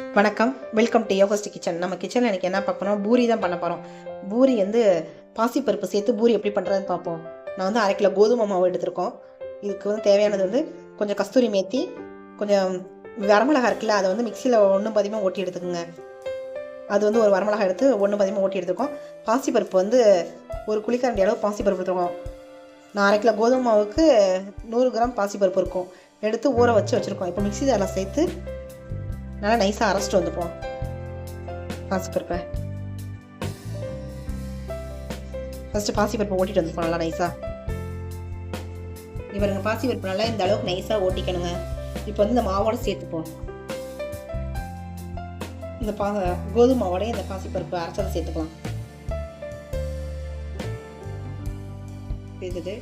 வணக்கம். Welcome to யோகஸ்ட் kitchen நம்ம கிச்சனில் எனக்கு என்ன பார்க்கணும் பூரி தான் பண்ண போகிறோம் பூரி வந்து பாசிப்பருப்பு சேர்த்து பூரி எப்படி பண்ணுறதுன்னு பார்ப்போம். நான் வந்து அரை கிலோ கோதுமை மாவு எடுத்திருக்கோம். இதுக்கு வந்து தேவையானது வந்து கொஞ்சம் கஸ்தூரி மேத்தி கொஞ்சம் வரமிளகா இருக்குல்ல அதை வந்து மிக்சியில் ஒன்றும் பதியமாக ஓட்டி எடுத்துக்கோங்க. அது வந்து ஒரு வரமிளகா எடுத்து ஒன்று பதியமாக ஓட்டி எடுத்துக்கோம். பாசிப்பருப்பு வந்து ஒரு குளிக்கரண்டி அளவு பாசிப்பருப்பு எடுத்துருக்கோம் நான் அரை கிலோ கோதுமை மாவுக்கு நூறு கிராம் பாசிப்பருப்பு இருக்கும். எடுத்து ஊற வச்சு வச்சுருக்கோம். இப்போ மிக்சி ஜாரில் சேர்த்து நல்லா நைஸாக அரைச்சிட்டு வந்துப்போம் பாசிப்பருப்பை ஃபஸ்ட்டு பாசிப்பருப்பை ஓட்டிட்டு வந்துப்போம் நல்லா நைஸாக இவருங்க பாசிப்பருப்பு நல்லா இந்த அளவுக்கு நைஸாக ஓட்டிக்கணுங்க. இப்போ வந்து இந்த மாவோட சேர்த்துப்போம் இந்த பா கோதுமை மாவோடய இந்த பாசிப்பருப்பு அரைச்சதை சேர்த்துக்கலாம். சேர்த்துட்டு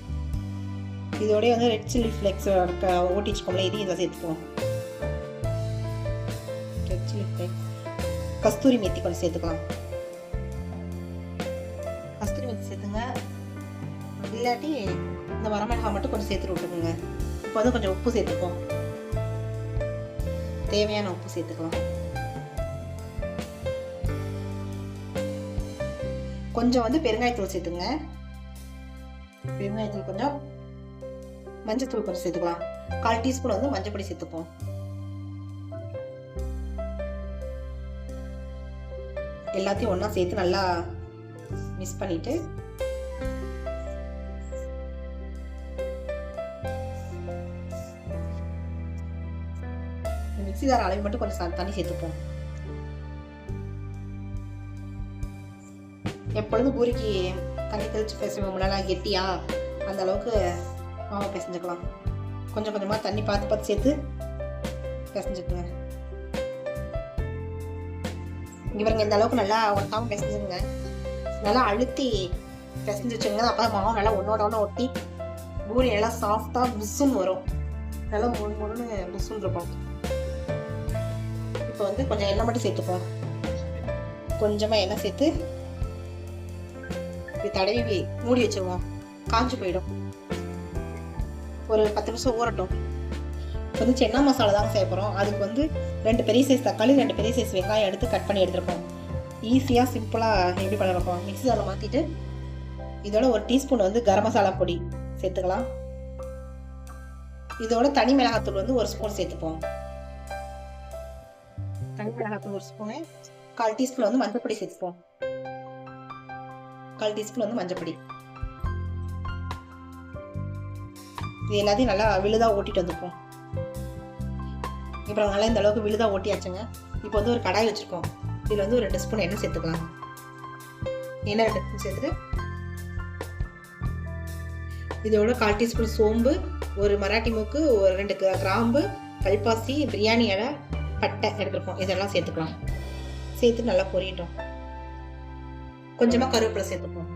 இதோடய வந்து ரெட் சில்லி ஃப்ளெக்ஸ் ஓட்டி வச்சுக்கோங்களேன் இதையும் இதில் சேர்த்துக்குவோம் சில்லி கஸ்தூரி மெத்தி கொஞ்சம் சேர்த்துக்கலாம். கஸ்தூரி மெத்தி சேர்த்துங்க. இல்லாட்டி இந்த வரமிளகா மட்டும் கொஞ்சம் சேர்த்துட்டு விட்டுக்குங்க இப்போ வந்து கொஞ்சம் உப்பு சேர்த்துப்போம் தேவையான உப்பு சேர்த்துக்கலாம். கொஞ்சம் வந்து பெருங்காயத்தூள் சேர்த்துங்க. பெருங்காயத்தூள் கொஞ்சம் மஞ்சத்தூள் கொஞ்சம் சேர்த்துக்கலாம். கால் டீஸ்பூன் வந்து மஞ்சள் பொடி சேர்த்துப்போம். எல்லாத்தையும் ஒன்றா சேர்த்து நல்லா மிக்ஸ் பண்ணிட்டு. மிக்சி அளவு மட்டும் கொஞ்சம் தண்ணி சேர்த்துப்போம். எப்பொழுதும் பூரிக்கு தண்ணி தெளிச்சு பேசுவோம் நல்லா கெட்டியா அந்த அளவுக்கு மாவை பிசைஞ்சுக்கலாம். கொஞ்சம் கொஞ்சமாக தண்ணி பார்த்து பார்த்து சேர்த்து பிசைஞ்சுக்குங்க இவருங்க இந்த அளவுக்கு நல்லா ஒட்டாமல் பிசைஞ்சுங்க நல்லா அழுத்தி பிசைஞ்சு வச்சுங்க அப்போ மாவு நல்லா ஒன்றோட ஒன்று ஒட்டி பூரி நல்லா சாஃப்டாக புஸ்ஸுன்னு வரும். நல்லா முழு முழுன்னு புஸ்ஸுன்னு இருக்கும். இப்போ வந்து கொஞ்சம் எண்ணெய் மட்டும் சேர்த்துப்போம். கொஞ்சமாக எண்ணெய் சேர்த்து இப்படி தடவி மூடி வச்சிருவோம். காஞ்சு போயிடும். ஒரு பத்து நிமிஷம் ஊறட்டும். இப்போ வந்து சென்னா மசாலா தாங்க செய்ய போகிறோம் அதுக்கு வந்து ரெண்டு பெரிய சைஸ் தக்காளி ரெண்டு பெரிய சைஸ் வெங்காயம் எடுத்து கட் பண்ணி எடுத்துருக்கோம் ஈஸியாக சிம்பிளாக எப்படி பண்ண மிக்ஸி அதில் மாற்றிட்டு இதோட ஒரு டீஸ்பூன் வந்து கரம் மசாலா பொடி சேர்த்துக்கலாம். இதோட தனி மிளகாத்தூள் வந்து ஒரு ஸ்பூன் சேர்த்துப்போம். தனி மிளகாத்தூள் ஒரு ஸ்பூனு கால் டீஸ்பூன் வந்து மஞ்சள் பொடி சேர்த்துப்போம். கால் டீஸ்பூன் வந்து மஞ்சள் பொடி. இது எல்லாத்தையும் நல்லா விழுதாக ஓட்டிட்டு வந்துப்போம். இப்போ நல்லா இந்த அளவுக்கு விழுதாக ஓட்டியாச்சுங்க. இப்போ வந்து ஒரு கடாய் வச்சுருக்கோம். இதில் வந்து ஒரு ரெண்டு ஸ்பூன் எண்ணெய் சேர்த்துக்கலாம். எண்ணெய் ரெண்டு ஸ்பூன் சேர்த்துட்டு இதோட கால் டீஸ்பூன் சோம்பு ஒரு மராட்டி மூக்கு ஒரு ரெண்டு கிராம்பு கல்பாசி பிரியாணி இலை பட்டை எடுத்துருக்கோம். இதெல்லாம் சேர்த்துக்கலாம். சேர்த்து நல்லா பொரியட்டும். கொஞ்சமாக கருவேப்பிலை சேர்த்துப்போம்.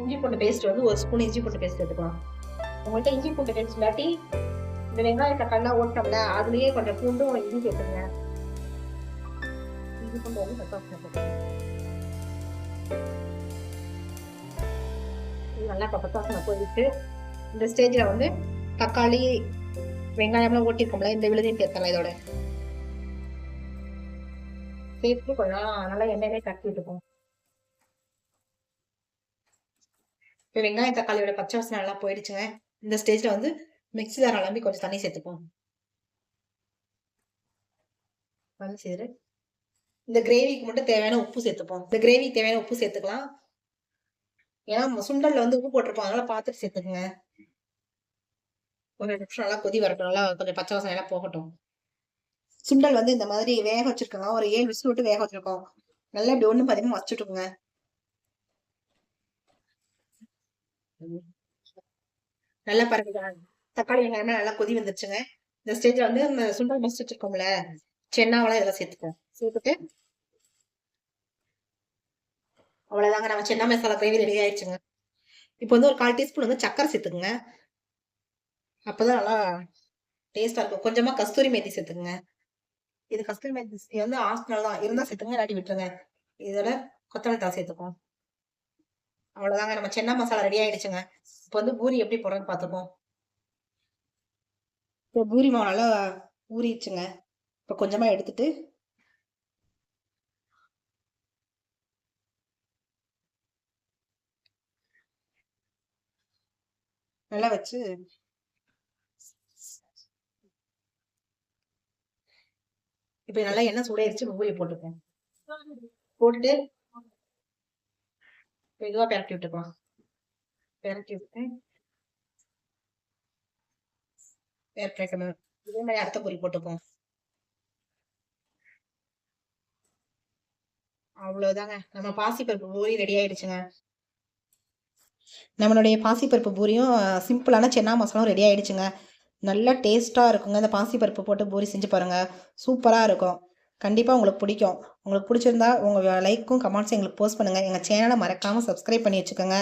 இஞ்சி பூண்டு பேஸ்ட் வந்து ஒரு ஸ்பூன் இஞ்சி பூண்டு பேஸ்ட் எடுத்துக்கலாம் உங்கள்கிட்ட இஞ்சி பூண்டு பேஸ்ட் இல்லாட்டி இந்த வெங்காய தக்காளிலாம் ஓட்டோம்ல அதுலயே கொஞ்சம் பூண்டும் இஞ்சி சேர்த்துங்க. இஞ்சி பூண்டு வந்து இது நல்லா இப்போ பத்தாசனை போயிட்டு இந்த ஸ்டேஜில் வந்து தக்காளி வெங்காயம்லாம் ஓட்டிருக்கோம்ல இந்த விழுதையும் சேர்த்தலாம் இதோட. சேர்த்து கொஞ்சம் நல்லா எண்ணெயிலே கட்டி விட்டுப்போம். இப்போ வெங்காயம் தக்காளியோட பச்சை வாசனை நல்லா போயிடுச்சுங்க. இந்த ஸ்டேஜ்ல வந்து தார அலம்பி கொஞ்சம் தண்ணி சேர்த்துப்போம் தண்ணி சேர்த்து இந்த கிரேவிக்கு மட்டும் தேவையான உப்பு சேர்த்துப்போம் இந்த கிரேவிக்கு தேவையான உப்பு சேர்த்துக்கலாம் ஏன்னா சுண்டல்ல வந்து உப்பு போட்டிருப்போம் அதனால பார்த்துட்டு சேர்த்துக்குங்க ஒரு நிமிஷம் நல்லா கொதி வரட்டும் நல்லா கொஞ்சம் பச்சை வாசனை எல்லாம் போகட்டும் சுண்டல் வந்து இந்த மாதிரி வேக வச்சிருக்கோங்க ஒரு ஏழு விசில் விட்டு வேக வச்சிருக்கோம் நல்லா இப்படி ஒண்ணு பாத்தீங்கன்னா வச்சுட்டுங்க நல்லா பாருங்க தக்காளி வெங்காயமே நல்லா கொதி வந்துருச்சுங்க. இந்த ஸ்டேஜ்ல வந்து இந்த சுண்டல் மஸ்ட் வச்சிருக்கோம்ல சென்னாவெல்லாம் இதெல்லாம் சேர்த்துக்கோம் சேர்த்துட்டு அவ்வளவுதாங்க. நம்ம சென்னா மசாலா கிரேவி ரெடி ஆயிடுச்சுங்க. இப்போ வந்து ஒரு கால் டீஸ்பூன் வந்து சக்கரை சேர்த்துக்குங்க. அப்பதான் நல்லா டேஸ்டா இருக்கும். கொஞ்சமா கஸ்தூரி மேத்தி சேர்த்துக்குங்க. இது கஸ்தூரி மேத்தி இது வந்து ஆப்ஷனல் தான் இருந்தா சேர்த்துங்க இல்லாட்டி விட்டுருங்க. இதோட கொத்தமல்லி தலை சேர்த்துக்கோம் அவ்வளவுதாங்க. நம்ம சென்னா மசாலா ரெடி ஆயிடுச்சுங்க. இப்போ வந்து பூரி எப்படி போடுறதுன்னு பார்த்துப்போம். இப்போ பூரி மாவு நல்லா ஊறிடுச்சுங்க. இப்போ கொஞ்சமாக எடுத்துட்டு நல்லா வச்சு இப்போ நல்லா எண்ணெய் சூடாயிருச்சு பூரியை போட்டுக்கேன் போட்டுட்டு மெதுவாக பெரட்டி விட்டுப்போம் பெரட்டி பேர் கேட்கணும். இதே மாதிரி அடுத்த பொரி போட்டுப்போம். அவ்வளோதாங்க நம்ம பாசிப்பருப்பு பூரி ரெடி ஆயிடுச்சுங்க. நம்மளுடைய பாசிப்பருப்பு பூரியும் சிம்பிளான சென்னா மசாலும் ரெடி ஆயிடுச்சுங்க. நல்லா டேஸ்ட்டாக இருக்குங்க. இந்த பாசிப்பருப்பு போட்டு பூரி செஞ்சு பாருங்கள் சூப்பராக இருக்கும். கண்டிப்பாக உங்களுக்கு பிடிக்கும். உங்களுக்கு பிடிச்சிருந்தா உங்கள் லைக்கும் கமெண்ட்ஸும் எங்களுக்கு போஸ்ட் பண்ணுங்கள் எங்கள் சேனலை மறக்காமல் சப்ஸ்கிரைப் பண்ணி வச்சுக்கோங்க.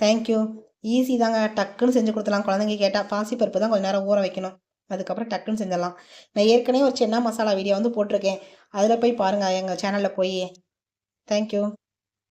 தேங்க்யூ ஈஸி தாங்க. டக்குன்னு செஞ்சு கொடுத்துலாம் குழந்தைங்க கேட்டால் பாசிப்பருப்பு தான் கொஞ்சம் நேரம் ஊற வைக்கணும். அதுக்கப்புறம் டக்குன்னு செஞ்சிடலாம். நான் ஏற்கனவே ஒரு சென்னா மசாலா வீடியோ வந்து போட்டிருக்கேன். அதில் போய் பாருங்கள் எங்கள் சேனலில் போய். தேங்க்யூ